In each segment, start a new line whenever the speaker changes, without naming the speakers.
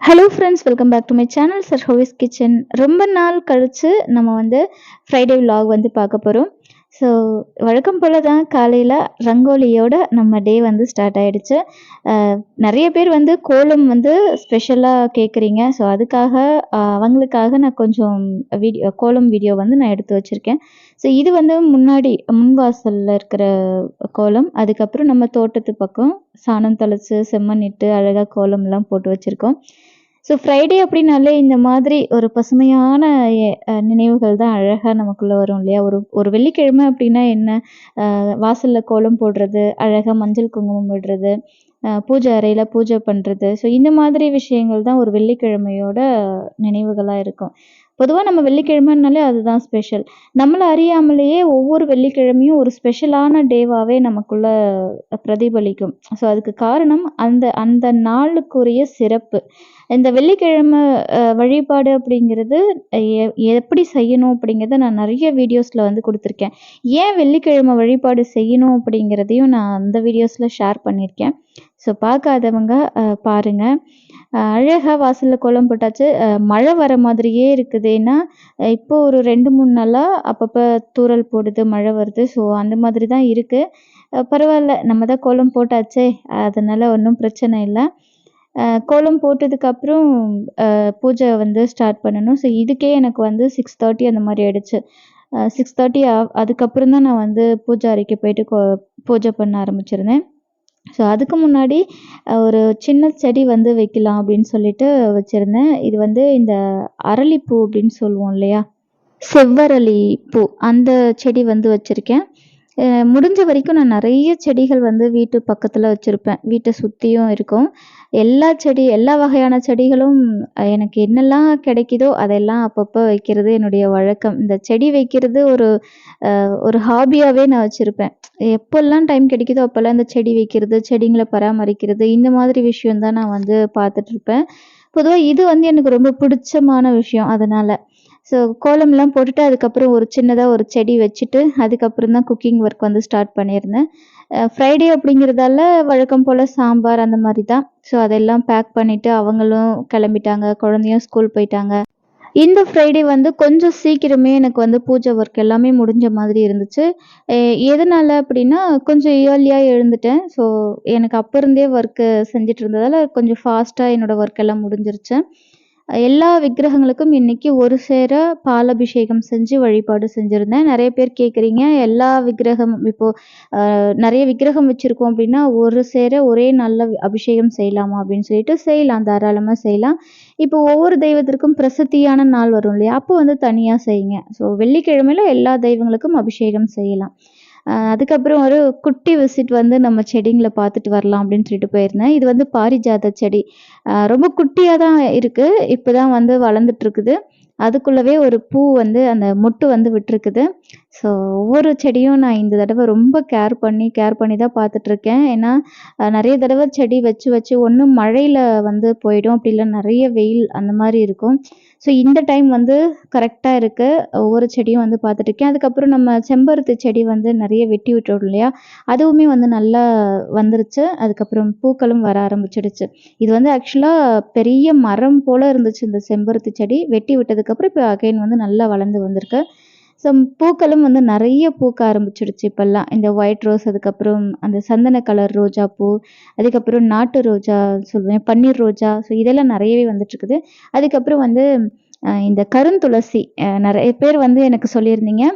Hello friends welcome back to my channel sir ஹோவிஸ் kitchen ரொம்ப நாள் கழித்து நம்ம வந்து ஃப்ரைடே விலாக் வந்து பார்க்க போகிறோம் ஸோ வழக்கம் போல் தான் காலையில் ரங்கோலியோட நம்ம டே வந்து ஸ்டார்ட் ஆகிடுச்சு நிறைய பேர் வந்து கோலம் வந்து ஸ்பெஷலாக கேட்குறீங்க ஸோ அதுக்காக அவங்களுக்காக நான் கொஞ்சம் வீடியோ கோலம் வீடியோ வந்து நான் எடுத்து வச்சுருக்கேன். ஸோ இது வந்து முன்னாடி முன்வாசலில் இருக்கிற கோலம். அதுக்கப்புறம் நம்ம தோட்டத்து பக்கம் சாணம் தெளித்து செம்மண் இட்டு அழகாக கோலம்லாம் போட்டு வச்சுருக்கோம். ஸோ ஃப்ரைடே அப்படின்னாலே இந்த மாதிரி ஒரு பசுமையான நினைவுகள் தான் அழகாக நமக்குள்ளே வரும் இல்லையா? ஒரு ஒரு வெள்ளிக்கிழமை அப்படின்னா என்ன? வாசலில் கோலம் போடுறது அழகாக மஞ்சள் குங்குமம் விடுறது பூஜை அறையில் பூஜை பண்ணுறது ஸோ இந்த மாதிரி விஷயங்கள் தான் ஒரு வெள்ளிக்கிழமையோட நினைவுகளாக இருக்கும். பொதுவாக நம்ம வெள்ளிக்கிழமைனாலே அதுதான் ஸ்பெஷல் நம்மளை அறியாமலேயே ஒவ்வொரு வெள்ளிக்கிழமையும் ஒரு ஸ்பெஷலான டேவாகவே நமக்குள்ள பிரதிபலிக்கும். ஸோ அதுக்கு காரணம் அந்த அந்த நாளுக்குரிய சிறப்பு. இந்த வெள்ளிக்கிழமை வழிபாடு அப்படிங்கிறது எ- எப்படி செய்யணும் அப்படிங்கிறத நான் நிறைய வீடியோஸில் வந்து கொடுத்துருக்கேன். ஏன் வெள்ளிக்கிழமை வழிபாடு செய்யணும் அப்படிங்கிறதையும் நான் அந்த வீடியோஸில் ஷேர் பண்ணியிருக்கேன். ஸோ பார்க்காதவங்க பாருங்க. அழகாக வாசலில் கோலம் போட்டாச்சு. மழை வர மாதிரியே இருக்குதுன்னா இப்போ ஒரு ரெண்டு மூணு நாளாக அப்பப்போ தூறல் போடுது மழை வருது. ஸோ அந்த மாதிரி தான் இருக்குது பரவாயில்ல. நம்ம தான் கோலம் போட்டாச்சே. அதனால் ஒன்றும் பிரச்சனை இல்லை. கோலம் போட்டதுக்கப்புறம் பூஜை வந்து ஸ்டார்ட் பண்ணணும். ஸோ இதுக்கே எனக்கு வந்து சிக்ஸ் தேர்ட்டி அந்த மாதிரி ஆயிடுச்சு. சிக்ஸ் தேர்ட்டி அதுக்கப்புறம் தான் நான் வந்து பூஜை அறைக்கு போயிட்டு கோ பூஜை பண்ண ஆரம்பிச்சிருந்தேன். ஸோ அதுக்கு முன்னாடி ஒரு சின்ன செடி வந்து வைக்கலாம் அப்படின்னு சொல்லிட்டு வச்சுருந்தேன். இது வந்து இந்த அரளிப்பூ அப்படின்னு சொல்லுவோம் இல்லையா? செவ்வரளி பூ. அந்த செடி வந்து வச்சுருக்கேன். முடிஞ்ச வரைக்கும் நான் நிறைய செடிகள் வந்து வீட்டு பக்கத்தில் வச்சுருப்பேன். வீட்டை சுற்றியும் இருக்கும். எல்லா செடி எல்லா வகையான செடிகளும் எனக்கு என்னெல்லாம் கிடைக்குதோ அதெல்லாம் அப்பப்போ வைக்கிறது என்னுடைய வழக்கம். இந்த செடி வைக்கிறது ஒரு ஒரு ஹாபியாகவே நான் வச்சுருப்பேன். எப்போல்லாம் டைம் கிடைக்குதோ அப்போல்லாம் இந்த செடி வைக்கிறது செடிங்களை பராமரிக்கிறது இந்த மாதிரி விஷயந்தான் நான் வந்து பார்த்துட்ருப்பேன் பொதுவாக இது வந்து எனக்கு ரொம்ப பிடிச்சமான விஷயம். அதனால் ஸோ கோலம்லாம் போட்டுட்டு அதுக்கப்புறம் ஒரு சின்னதாக ஒரு செடி வச்சுட்டு அதுக்கப்புறம் தான் குக்கிங் ஒர்க் வந்து ஸ்டார்ட் பண்ணியிருந்தேன். ஃப்ரைடே அப்படிங்கிறதால வழக்கம் போல் சாம்பார் அந்த மாதிரி தான். ஸோ அதெல்லாம் பேக் பண்ணிவிட்டு அவங்களும் கிளம்பிட்டாங்க குழந்தையும் ஸ்கூல் போயிட்டாங்க. இந்த ஃப்ரைடே வந்து கொஞ்சம் சீக்கிரமே எனக்கு வந்து பூஜை ஒர்க் எல்லாமே முடிஞ்ச மாதிரி இருந்துச்சு. எதனால் அப்படின்னா கொஞ்சம் இயர்லியாக எழுந்துட்டேன். ஸோ எனக்கு அப்போ இருந்தே ஒர்க்கு செஞ்சுட்டு இருந்ததால் கொஞ்சம் ஃபாஸ்ட்டாக என்னோடய ஒர்க் எல்லாம் முடிஞ்சிருச்சு. எல்லா விக்கிரகங்களுக்கும் இன்னைக்கு ஒரு சேர பாலபிஷேகம் செஞ்சு வழிபாடு செஞ்சுருந்தேன். நிறைய பேர் கேட்குறீங்க எல்லா விக்கிரகம் இப்போது நிறைய விக்கிரகம் வச்சுருக்கோம் அப்படின்னா ஒரு சேர ஒரே நல்ல அபிஷேகம் செய்யலாமா அப்படின்னு சொல்லிட்டு செய்யலாம் தாராளமாக செய்யலாம். இப்போ ஒவ்வொரு தெய்வத்திற்கும் பிரசித்தியான நாள் வரும் இல்லையா? அப்போ வந்து தனியாக செய்யுங்க. ஸோ வெள்ளிக்கிழமையில் எல்லா தெய்வங்களுக்கும் அபிஷேகம் செய்யலாம். அதுக்கப்புறம் ஒரு குட்டி விசிட் வந்து நம்ம செடிங்களை பார்த்துட்டு வரலாம் அப்படின்னு சொல்லிட்டு போயிருந்தேன். இது வந்து பாரிஜாத செடி. ரொம்ப குட்டியாக தான் இருக்குது இப்போ தான் வந்து வளர்ந்துட்டு இருக்குது. அதுக்குள்ளவே ஒரு பூ வந்து அந்த மொட்டு வந்து விட்டுருக்குது. ஸோ ஒவ்வொரு செடியும் நான் இந்த தடவை ரொம்ப கேர் பண்ணி கேர் பண்ணி தான் பார்த்துட்ருக்கேன். ஏன்னா நிறைய தடவை செடி வச்சு வச்சு ஒன்று மழையில் வந்து போயிடும். அப்படி இல்லை நிறைய வெயில் அந்த மாதிரி இருக்கும். ஸோ இந்த டைம் வந்து கரெக்டாக இருக்குது ஒவ்வொரு செடியும் வந்து பார்த்துட்ருக்கேன். அதுக்கப்புறம் நம்ம செம்பருத்தி செடி வந்து நிறைய வெட்டி விட்டோம் இல்லையா? அதுவுமே வந்து நல்லா வந்துருச்சு. அதுக்கப்புறம் பூக்களும் வர ஆரம்பிச்சிடுச்சு. இது வந்து ஆக்சுவலாக பெரிய மரம் போல் இருந்துச்சு இந்த செம்பருத்தி செடி. வெட்டி விட்டதுக்கு அதுக்கப்புறம் இப்போ அகைன் வந்து நல்லா வளர்ந்து வந்திருக்கு. ஸோ பூக்களும் வந்து நிறைய பூக்க ஆரம்பிச்சிடுச்சு இப்போல்லாம். இந்த ஒயிட் ரோஸ் அதுக்கப்புறம் அந்த சந்தன கலர் ரோஜா பூ அதுக்கப்புறம் நாட்டு ரோஜா சொல்லுவேன் பன்னீர் ரோஜா. ஸோ இதெல்லாம் நிறையவே வந்துட்டுருக்குது. அதுக்கப்புறம் வந்து இந்த கருந்துளசி நிறைய பேர் வந்து எனக்கு சொல்லியிருந்தீங்க.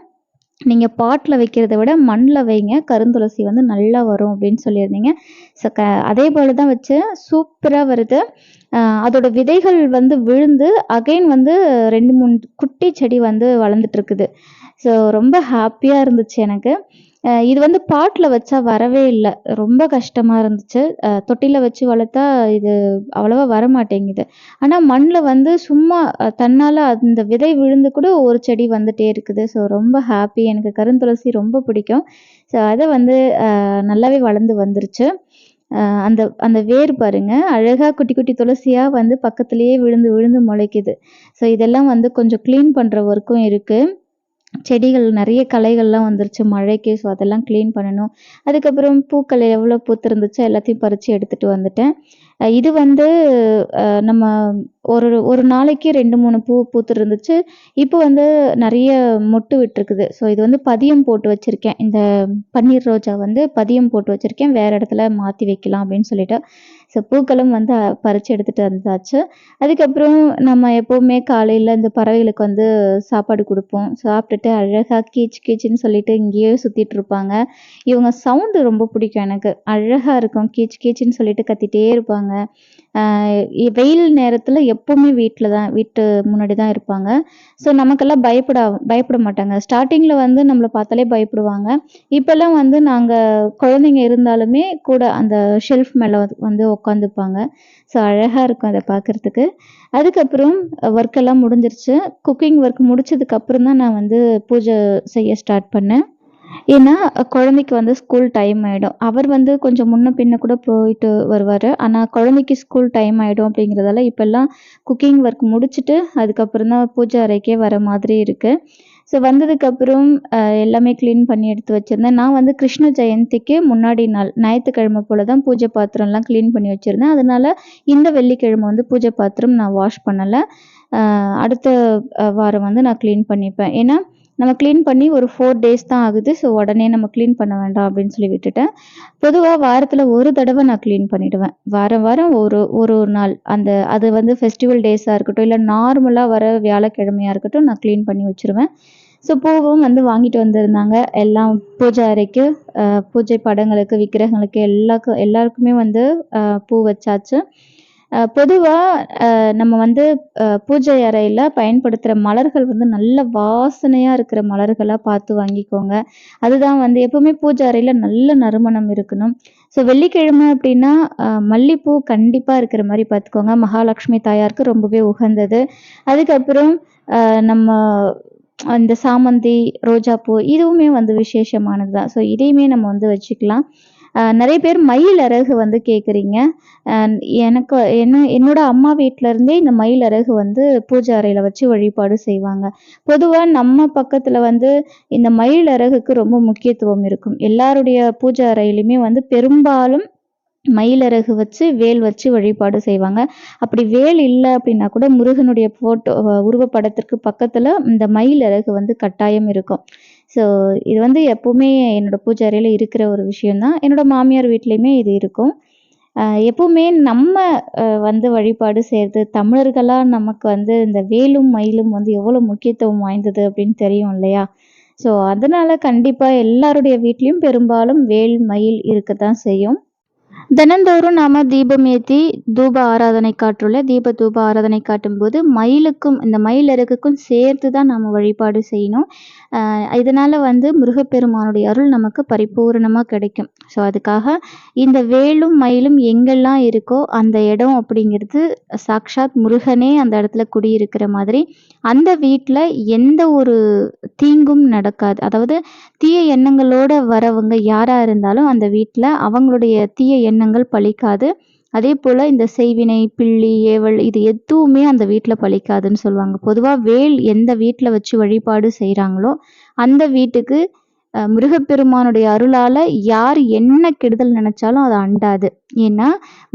நீங்கள் பாட்டில் வைக்கிறத விட மண்ணில் வைங்க. கருந்துளசி வந்து நல்லா வரும் அப்படின்னு சொல்லியிருந்தீங்க. ஸோ க அதே போல் தான் வச்சேன் சூப்பராக வருது அதோட விதைகள் வந்து விழுந்து அகைன் வந்து ரெண்டு மூணு குட்டி செடி வந்து வளர்ந்துட்டு இருக்குது. ஸோ ரொம்ப ஹாப்பியாக இருந்துச்சு எனக்கு. இது வந்து பாட்டில் வச்சா வரவே இல்லை. ரொம்ப கஷ்டமாக இருந்துச்சு. தொட்டியில் வச்சு வளர்த்தா இது அவ்வளோவா வர மாட்டேங்குது ஆனால் மண்ணில் வந்து சும்மா தன்னால் அந்த விதை விழுந்து கூட ஒரு செடி வந்துட்டே இருக்குது. ஸோ ரொம்ப ஹாப்பி எனக்கு கருந்துளசி ரொம்ப பிடிக்கும். ஸோ அதை வந்து நல்லாவே வளர்ந்து வந்துருச்சு. அந்த அந்த வேர் பாருங்க. அழகாக குட்டி குட்டி துளசியாக வந்து பக்கத்துலேயே விழுந்து விழுந்து முளைக்குது. ஸோ இதெல்லாம் வந்து கொஞ்சம் க்ளீன் பண்ணுற ஒர்க்கும் இருக்குது செடிகள் நிறைய களைகள்லாம் வந்துருச்சு. மழைக்கு ஸோ அதெல்லாம் க்ளீன் பண்ணணும். அதுக்கப்புறம் பூக்கள் எவ்வளோ பூத்திருந்துச்சோ எல்லாத்தையும் பறித்து எடுத்துகிட்டு வந்துட்டேன். இது வந்து நம்ம ஒரு ஒரு நாளைக்கு ரெண்டு மூணு பூ பூத்துருந்துச்சு. இப்போ வந்து நிறைய மொட்டு விட்டுருக்குது. ஸோ இது வந்து பதியம் போட்டு வச்சுருக்கேன். இந்த பன்னீர் ரோஜா வந்து பதியம் போட்டு வச்சுருக்கேன். வேறு இடத்துல மாற்றி வைக்கலாம் அப்படின்னு சொல்லிட்டு. ஸோ பூக்களும் வந்து பறித்து எடுத்துகிட்டு வந்தாச்சு. அதுக்கப்புறம் நம்ம எப்போவுமே காலையில் இந்த பறவைகளுக்கு வந்து சாப்பாடு கொடுப்போம். சாப்பிட்டுட்டு அழகாக கீச் கீச்சுன்னு சொல்லிட்டு இங்கேயே சுற்றிட்டு இருப்பாங்க. இவங்க சவுண்டு ரொம்ப பிடிக்கும் எனக்கு. அழகாக இருக்கும். கீச் கீச்சுன்னு சொல்லிட்டு கத்திட்டே இருப்பாங்க. வெயில் நேரத்தில் எப்போவுமே வீட்டில் தான் வீட்டு முன்னாடி தான் இருப்பாங்க. ஸோ நமக்கெல்லாம் பயப்பட பயப்பட மாட்டாங்க. ஸ்டார்டிங்கில் வந்து நம்மளை பார்த்தாலே பயப்படுவாங்க. இப்போல்லாம் வந்து நாங்கள் குழந்தைங்க இருந்தாலுமே கூட அந்த ஷெல்ஃப் மேலே வந்து உட்காந்துப்பாங்க ஸோ அழகாக இருக்கும் அதை பார்க்குறதுக்கு. அதுக்கப்புறம் ஒர்க் எல்லாம் முடிஞ்சிருச்சு. குக்கிங் ஒர்க் முடிச்சதுக்கப்புறம் தான் நான் வந்து பூஜை செய்ய ஸ்டார்ட் பண்ணேன். ஏன்னா குழந்தைக்கு வந்து ஸ்கூல் டைம் ஆகிடும் அவர் வந்து கொஞ்சம் முன்ன பின்ன கூட போயிட்டு வருவார். ஆனால் குழந்தைக்கு ஸ்கூல் டைம் ஆகிடும் அப்படிங்கிறதால இப்போல்லாம் குக்கிங் ஒர்க் முடிச்சுட்டு அதுக்கப்புறம் தான் பூஜை அறைக்கே வர மாதிரி இருக்குது ஸோ வந்ததுக்கப்புறம் எல்லாமே க்ளீன் பண்ணி எடுத்து வச்சுருந்தேன். நான் வந்து கிருஷ்ண ஜெயந்திக்கு முன்னாடி நாள் ஞாயிற்றுக்கிழமை போல் தான் பூஜை பாத்திரம்லாம் க்ளீன் பண்ணி வச்சுருந்தேன். அதனால இந்த வெள்ளிக்கிழமை வந்து பூஜை பாத்திரம் நான் வாஷ் பண்ணலை. அடுத்த வாரம் வந்து நான் க்ளீன் பண்ணிப்பேன். ஏன்னா நம்ம க்ளீன் பண்ணி ஒரு ஃபோர் டேஸ் தான் ஆகுது. ஸோ உடனே நம்ம க்ளீன் பண்ண வேண்டாம் அப்படின்னு சொல்லி விட்டுட்டேன். பொதுவாக வாரத்தில் ஒரு தடவை நான் க்ளீன் பண்ணிவிடுவேன் வாரம் வாரம் ஒரு ஒரு ஒரு நாள். அந்த அது வந்து ஃபெஸ்டிவல் டேஸாக இருக்கட்டும் இல்லை நார்மலாக வர வியாழக்கிழமையாக இருக்கட்டும் நான் க்ளீன் பண்ணி வச்சுருவேன். ஸோ பூவும் வந்து வாங்கிட்டு வந்திருந்தாங்க. எல்லாம் பூஜை அறைக்கு பூஜை படங்களுக்கு விக்கிரகங்களுக்கு எல்லாருக்கும் எல்லாருக்குமே வந்து பூ வச்சாச்சு. பொதுவாக நம்ம வந்து பூஜை அறையில் பயன்படுத்துகிற மலர்கள் வந்து நல்ல வாசனையாக இருக்கிற மலர்களாக பார்த்து வாங்கிக்கோங்க. அதுதான் வந்து எப்பவுமே பூஜை அறையில் நல்ல நறுமணம் இருக்கணும். ஸோ வெள்ளிக்கிழமை அப்படின்னா மல்லிப்பூ கண்டிப்பாக இருக்கிற மாதிரி பார்த்துக்கோங்க. மகாலட்சுமி தாயாருக்கு ரொம்பவே உகந்தது. அதுக்கப்புறம் நம்ம அந்த சாமந்தி ரோஜாப்பூ இதுவுமே வந்து விசேஷமானது தான் ஸோ இதையுமே நம்ம வந்து வச்சுக்கலாம். நிறைய பேர் மயில் அழகு வந்து கேட்குறீங்க எனக்கு என்ன என்னோட அம்மா வீட்டிலருந்தே இந்த மயில் அழகு வந்து பூஜை அறையில் வச்சு வழிபாடு செய்வாங்க. பொதுவாக நம்ம பக்கத்தில் வந்து இந்த மயில் அழகுக்கு ரொம்ப முக்கியத்துவம் இருக்கும். எல்லாருடைய பூஜை அறையிலுமே வந்து பெரும்பாலும் மயிலறகு வச்சு வேல் வச்சு வழிபாடு செய்வாங்க. அப்படி வேல் இல்லை அப்படின்னா கூட முருகனுடைய போட்டோ உருவப்படத்திற்கு பக்கத்தில் இந்த மயிலறகு வந்து கட்டாயம் இருக்கும். ஸோ இது வந்து எப்போவுமே என்னோட பூஜை அறையில் இருக்கிற ஒரு விஷயந்தான் என்னோட மாமியார் வீட்லேயுமே இது இருக்கும். எப்போவுமே நம்ம வந்து வழிபாடு செய்கிறது தமிழர்களாக நமக்கு வந்து இந்த வேலும் மயிலும் வந்து எவ்வளோ முக்கியத்துவம் வாய்ந்தது அப்படின்னு தெரியும் இல்லையா? ஸோ அதனால் கண்டிப்பாக எல்லாருடைய வீட்லேயும் பெரும்பாலும் வேல் மயில் இருக்க தான் செய்யும். தினந்தோறும் நாம தீபம் ஏற்றி தூப ஆராதனை காட்டுள்ள தீப தூப ஆராதனை காட்டும்போது மயிலுக்கும் இந்த மயில் இறகுக்கும் சேர்த்து தான் நாம் வழிபாடு செய்யணும். ஆஹ் இதனால வந்து முருகப்பெருமானுடைய அருள் நமக்கு பரிபூரணமாக கிடைக்கும். ஸோ அதுக்காக இந்த வேலும் மயிலும் எங்கெல்லாம் இருக்கோ அந்த இடம் அப்படிங்கிறது சாக்ஷாத் முருகனே அந்த இடத்துல குடியிருக்கிற மாதிரி அந்த வீட்டில் எந்த ஒரு தீங்கும் நடக்காது. அதாவது தீய எண்ணங்களோட வரவங்க யாராக இருந்தாலும் அந்த வீட்டில் அவங்களுடைய தீய எண்ணங்கள் பலிக்காது அதே போல் இந்த செய்வினை பிள்ளி ஏவல் இது எதுவுமே அந்த வீட்டில் பலிக்காதுன்னு சொல்லுவாங்க. பொதுவாக வேல் எந்த வீட்டில் வச்சு வழிபாடு செய்கிறாங்களோ அந்த வீட்டுக்கு முருகப்பெருமானுடைய அருளால் யார் என்ன கெடுதல் நினைச்சாலும் அது அண்டாது. ஏன்னா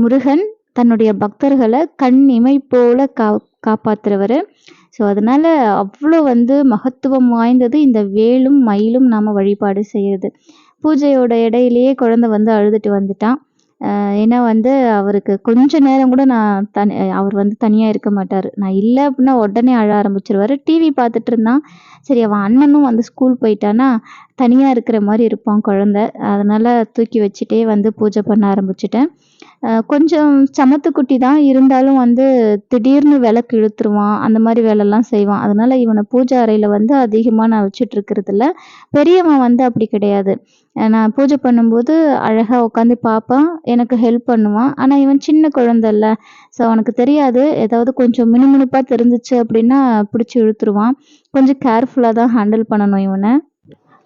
முருகன் தன்னுடைய பக்தர்களை கண் இமை போல கா காப்பாத்துறவர். ஸோ அதனால அவ்வளோ வந்து மகத்துவம் வாய்ந்தது இந்த வேலும் மயிலும் நாம் வழிபாடு செய்யறது பூஜையோட இடையிலேயே குழந்தை வந்து அழுதுட்டு வந்துட்டான். ஏன்னா வந்து அவருக்கு கொஞ்ச நேரம் கூட நான் தனி அவர் வந்து தனியாக இருக்க மாட்டார். நான் இல்லை அப்படின்னா உடனே அழ ஆரம்பிச்சிருவாரு. டிவி பார்த்துட்டு இருந்தான். சரி அவன் அண்ணனும் வந்து ஸ்கூல் போயிட்டானா தனியாக இருக்கிற மாதிரி இருப்பான் குழந்த. அதனால் தூக்கி வச்சுட்டே வந்து பூஜை பண்ண ஆரம்பிச்சிட்டேன். கொஞ்சம் சமத்துக்குட்டி தான். இருந்தாலும் வந்து திடீர்னு விளக்கு இழுத்துருவான். அந்த மாதிரி வேலைலாம் செய்வான். அதனால இவனை பூஜை அறையில் வந்து அதிகமாக நான் வச்சுட்ருக்கறதில்ல பெரியவன் வந்து அப்படி கிடையாது. நான் பூஜை பண்ணும்போது அழகாக உட்காந்து பார்ப்பான். எனக்கு ஹெல்ப் பண்ணுவான். ஆனால் இவன் சின்ன குழந்தைல்ல ஸோ அவனுக்கு தெரியாது. ஏதாவது கொஞ்சம் மினுமினுப்பாக தெரிஞ்சிச்சு அப்படின்னா பிடிச்சி இழுத்துருவான். கொஞ்சம் கேர்ஃபுல்லாக தான் ஹேண்டில் பண்ணணும் இவனை.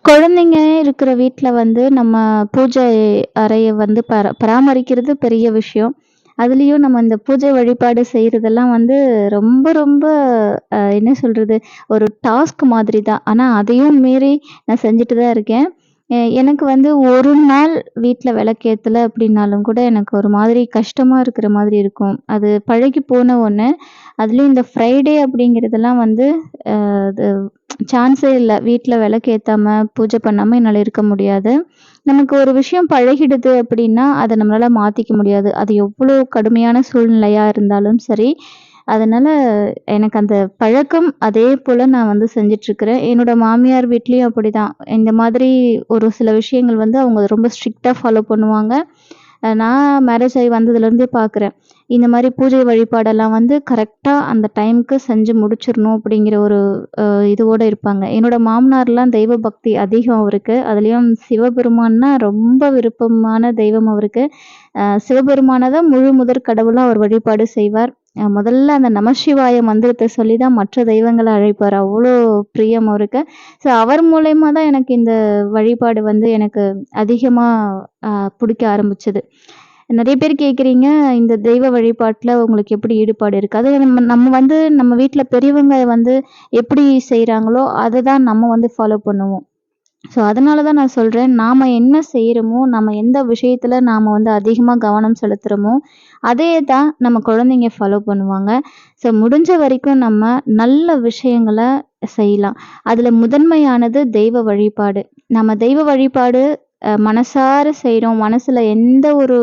குழந்தைங்க இருக்கிற வீட்டில் வந்து நம்ம பூஜை அறையை வந்து பர பராமரிக்கிறது பெரிய விஷயம். அதுலேயும் நம்ம இந்த பூஜை வழிபாடு செய்கிறதெல்லாம் வந்து ரொம்ப ரொம்ப என்ன சொல்கிறது ஒரு டாஸ்க் மாதிரி தான் ஆனால் அதையும் மீறி நான் செஞ்சுட்டு தான் இருக்கேன். எனக்கு வந்து ஒரு நாள் வீட்டில் விளக்கேற்றலை அப்படின்னாலும் கூட எனக்கு ஒரு மாதிரி கஷ்டமாக இருக்கிற மாதிரி இருக்கும். அது பழகி போன ஒன்று அதுலேயும் இந்த ஃப்ரைடே அப்படிங்கிறதெல்லாம் வந்து அது சான்ஸே இல்லை. வீட்டில் விளக்கேற்றாம பூஜை பண்ணாமல் என்னால் இருக்க முடியாது. நமக்கு ஒரு விஷயம் பழகிடுது அப்படின்னா அதை நம்மளால் மாற்றிக்க முடியாது. அது எவ்வளோ கடுமையான சூழ்நிலையாக இருந்தாலும் சரி அதனால் எனக்கு அந்த பழக்கம் அதே போல் நான் வந்து செஞ்சிட்ருக்கிறேன். என்னோடய மாமியார் வீட்லேயும் அப்படி தான் இந்த மாதிரி ஒரு சில விஷயங்கள் வந்து அவங்க ரொம்ப ஸ்ட்ரிக்டாக ஃபாலோ பண்ணுவாங்க. நான் மேரேஜ் ஆகி வந்ததுலேருந்தே பார்க்குறேன் இந்த மாதிரி பூஜை வழிபாடெல்லாம் வந்து கரெக்டாக அந்த டைமுக்கு செஞ்சு முடிச்சிடணும் அப்படிங்கிற ஒரு இதுவோடு இருப்பாங்க. என்னோட மாமனார்லாம் தெய்வ பக்தி அதிகம் அவருக்கு. அதுலேயும் சிவபெருமான்னா ரொம்ப விருப்பமான தெய்வம் அவருக்கு. சிவபெருமானை தான் முழு முதற் கடவுளாக அவர் வழிபாடு செய்வார். முதல்ல அந்த நமசிவாய மந்திரத்தை சொல்லி தான் மற்ற தெய்வங்களை அழைப்பார். அவ்வளோ பிரியம் அவருக்கு. ஸோ அவர் மூலயமா தான் எனக்கு இந்த வழிபாடு வந்து எனக்கு அதிகமாக பிடிக்க ஆரம்பிச்சது. நிறைய பேர் கேட்குறீங்க இந்த தெய்வ வழிபாட்டில் உங்களுக்கு எப்படி ஈடுபாடு இருக்குது அது நம்ம நம்ம வந்து நம்ம வீட்டில் பெரியவங்க வந்து எப்படி செய்கிறாங்களோ அதை தான் நம்ம வந்து ஃபாலோ பண்ணுவோம். ஸோ அதனால தான் நான் சொல்கிறேன் நாம் என்ன செய்கிறோமோ நம்ம எந்த விஷயத்தில் நாம் வந்து அதிகமாக கவனம் செலுத்துகிறோமோ அதே தான் நம்ம குழந்தைங்க ஃபாலோ பண்ணுவாங்க. ஸோ முடிஞ்ச வரைக்கும் நம்ம நல்ல விஷயங்களை செய்யலாம். அதில் முதன்மையானது தெய்வ வழிபாடு. நம்ம தெய்வ வழிபாடு மனசார செய்கிறோம் மனசில் எந்த ஒரு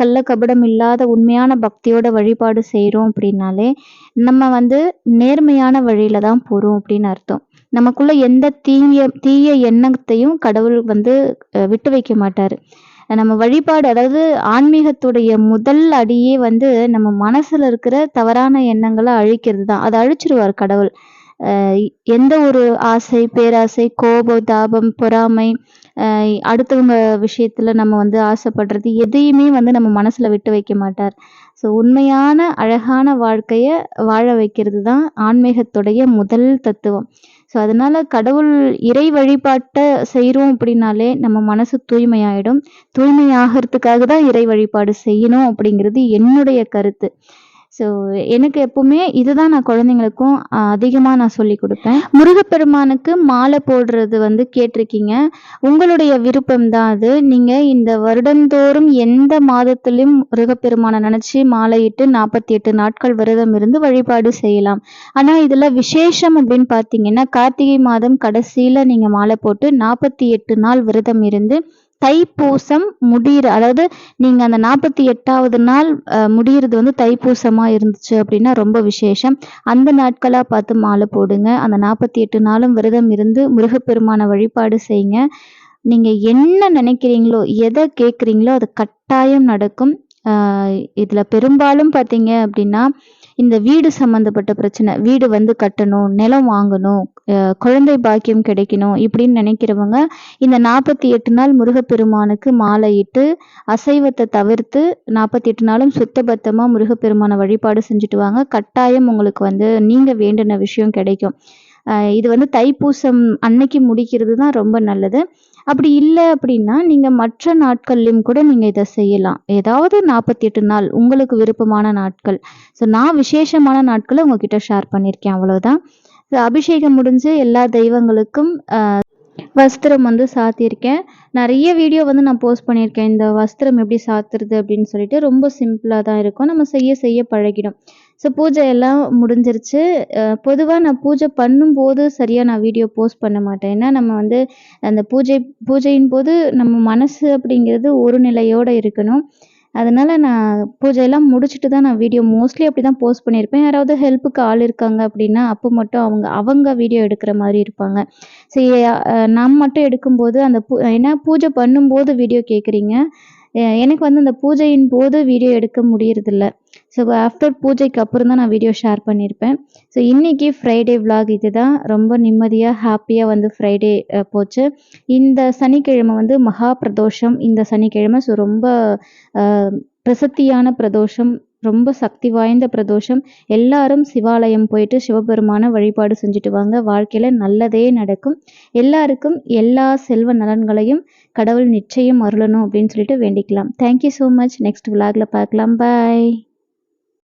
கள்ள கபடம் இல்லாத உண்மையான பக்தியோட வழிபாடு செய்கிறோம் அப்படின்னாலே நம்ம வந்து நேர்மையான வழியில தான் போகிறோம் அப்படின்னு அர்த்தம். நமக்குள்ள எந்த தீய தீய எண்ணத்தையும் கடவுள் வந்து விட்டு வைக்க மாட்டார். நம்ம வழிபாடு அதாவது ஆன்மீகத்துடைய முதல் அடியே வந்து நம்ம மனசுல இருக்கிற தவறான எண்ணங்களை அழிக்கிறது தான் அதை அழிச்சிருவார் கடவுள். எந்த ஒரு ஆசை பேராசை கோபம் தாபம் பொறாமை அடுத்தவங்க விஷயத்துல நம்ம வந்து ஆசைப்படுறது எதையுமே வந்து நம்ம மனசுல விட்டு வைக்க மாட்டார். ஸோ உண்மையான அழகான வாழ்க்கைய வாழ வைக்கிறது தான் ஆன்மீகத்துடைய முதல் தத்துவம். ஸோ அதனால கடவுள் இறை வழிபாட்டை செய்கிறோம் அப்படின்னாலே நம்ம மனசு தூய்மையாயிடும். தூய்மையாகிறதுக்காக தான் இறை வழிபாடு செய்யணும் அப்படிங்கிறது என்னுடைய கருத்து. ஸோ எனக்கு எப்பவுமே இதுதான் நான் குழந்தைங்களுக்கும் அதிகமாக நான் சொல்லி கொடுப்பேன். முருகப்பெருமானுக்கு மாலை போடுறது வந்து கேட்டிருக்கீங்க. உங்களுடைய விருப்பம் தான் அது. நீங்கள் இந்த வருடந்தோறும் எந்த மாதத்திலும் முருகப்பெருமானை நினச்சி மாலையிட்டு நாற்பத்தி எட்டு நாட்கள் விரதம் இருந்து வழிபாடு செய்யலாம். ஆனால் இதில் விசேஷம் அப்படின்னு பார்த்தீங்கன்னா கார்த்திகை மாதம் கடைசியில் நீங்கள் மாலை போட்டு நாற்பத்தி எட்டு நாள் விரதம் இருந்து தைப்பூசம் முடிகிற அதாவது நீங்கள் அந்த நாற்பத்தி எட்டாவது நாள் முடிகிறது முடியிறது வந்து தைப்பூசமாக இருந்துச்சு அப்படின்னா ரொம்ப விசேஷம். அந்த நாட்களாக பார்த்து மாலை போடுங்க. அந்த நாற்பத்தி எட்டு நாளும் விரதம் இருந்து முருகப்பெருமான வழிபாடு செய்யுங்க. நீங்கள் என்ன நினைக்கிறீங்களோ எதை கேட்குறீங்களோ அது கட்டாயம் நடக்கும். இதில் பெரும்பாலும் பார்த்தீங்க அப்படின்னா இந்த வீடு சம்மந்தப்பட்ட பிரச்சனை வீடு வந்து கட்டணும் நிலம் வாங்கணும் குழந்தை பாக்கியம் கிடைக்கணும் இப்படின்னு நினைக்கிறவங்க இந்த நாற்பத்தி எட்டு நாள் முருகப்பெருமானுக்கு மாலையிட்டு அசைவத்தை தவிர்த்து நாற்பத்தி எட்டு நாளும் சுத்தபத்தமாக முருகப்பெருமானை வழிபாடு செஞ்சுட்டு வாங்க. கட்டாயம் உங்களுக்கு வந்து நீங்கள் வேண்டின விஷயம் கிடைக்கும். இது வந்து தைப்பூசம் அன்னைக்கு முடிக்கிறது தான் ரொம்ப நல்லது. அப்படி இல்லை அப்படின்னா நீங்கள் மற்ற நாட்கள்லையும் கூட நீங்கள் இதை செய்யலாம். ஏதாவது நாற்பத்தி எட்டு நாள் உங்களுக்கு விருப்பமான நாட்கள். ஸோ நான் விசேஷமான நாட்களை உங்ககிட்ட ஷேர் பண்ணியிருக்கேன். அவ்வளோதான் ஸோ அபிஷேகம் முடிஞ்சு எல்லா தெய்வங்களுக்கும் வஸ்திரம் வந்து சாத்தியிருக்கேன். நிறைய வீடியோ வந்து நான் போஸ்ட் பண்ணியிருக்கேன். இந்த வஸ்திரம் எப்படி சாத்துறது அப்படின்னு சொல்லிட்டு ரொம்ப சிம்பிளாக தான் இருக்கும். நம்ம செய்ய செய்ய பழகிடும். ஸோ பூஜை எல்லாம் முடிஞ்சிருச்சு. பொதுவாக நான் பூஜை பண்ணும்போது சரியாக நான் வீடியோ போஸ்ட் பண்ண மாட்டேன். ஏன்னா நம்ம வந்து அந்த பூஜை பூஜையின் போது நம்ம மனசு அப்படிங்கிறது ஒரு நிலையோடு இருக்கணும். அதனால் நான் பூஜையெல்லாம் முடிச்சுட்டு தான் நான் வீடியோ மோஸ்ட்லி அப்படி தான் போஸ்ட் பண்ணியிருப்பேன். யாராவது ஹெல்ப்புக்கு ஆள் இருக்காங்க அப்படின்னா அப்போ மட்டும் அவங்க அவங்க வீடியோ எடுக்கிற மாதிரி இருப்பாங்க. சரி அஹ் நான் மட்டும் எடுக்கும்போது அந்த பூ ஏன்னா பூஜை பண்ணும்போது வீடியோ கேட்குறீங்க. எனக்கு வந்து அந்த பூஜையின் போது வீடியோ எடுக்க முடியறதில்ல. ஸோ ஆஃப்டர் பூஜைக்கு அப்புறம் தான் நான் வீடியோ ஷேர் பண்ணியிருப்பேன் ஸோ இன்றைக்கி ஃப்ரைடே vlog இதுதான். ரொம்ப நிம்மதியாக ஹாப்பியாக வந்து ஃப்ரைடே போச்சு. இந்த சனிக்கிழமை வந்து மகா பிரதோஷம் இந்த சனிக்கிழமை. ஸோ ரொம்ப பிரசத்தியான பிரதோஷம். ரொம்ப சக்தி வாய்ந்த பிரதோஷம். எல்லாரும் சிவாலயம் போயிட்டு சிவபெருமான வழிபாடு செஞ்சுட்டு வாங்க. வாழ்க்கையில் நல்லதே நடக்கும். எல்லாருக்கும் எல்லா செல்வ நலன்களையும் கடவுள் நிச்சயம் அருளணும் அப்படின்னு சொல்லிட்டு வேண்டிக்கலாம். Thank you so much next விலாகில் பார்க்கலாம். பாய்